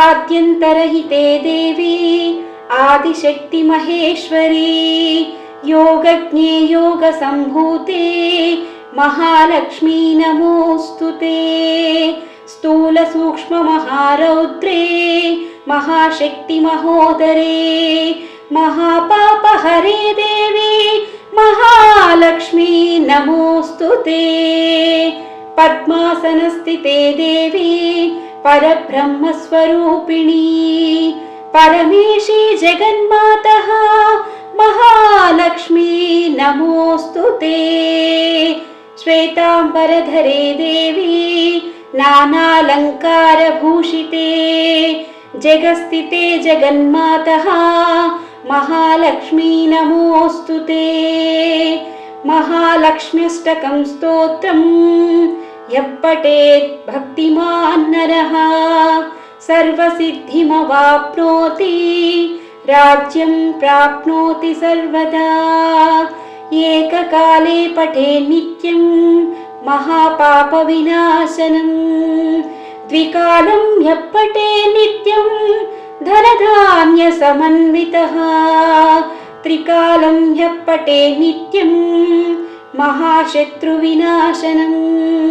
आद्यन्तरहिते देवी आदिशक्तिमहेश्वरी योगज्ञे योगसम्भूते महालक्ष्मी नमोऽस्तु ते स्थूलसूक्ष्ममहारौद्रे महाशक्तिमहोदरे महापापहरे देवी महालक्ष्मी नमोऽस्तु ते पद्मासनस्थिते देवी परब्रह्मस्वरूपिणी। परमेशी जगन्मातः महालक्ष्मी नमोऽस्तु ते। श्वेताम्बरधरे देवी नानालङ्कारभूषिते। जगस्थिते जगन्मातः महालक्ष्मी नमोऽस्तु ते। महालक्ष्म्यष्टकं स्तोत्रम् यः पठेत् भक्तिमान् नरः। सर्वसिद्धिमवाप्नोति। राज्यं प्राप्नोति सर्वदा। एककाले पठे नित्यं महापापविनाशनम् द्विकालं ह्यः पठे नित्यं धनधान्यसमन्वितः। त्रिकालं ह्यः पठे नित्यं महाशत्रुविनाशनम्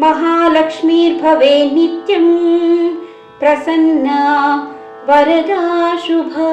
महालक्ष्मीर्भवे नित्यं प्रसन्ना वरदा शुभा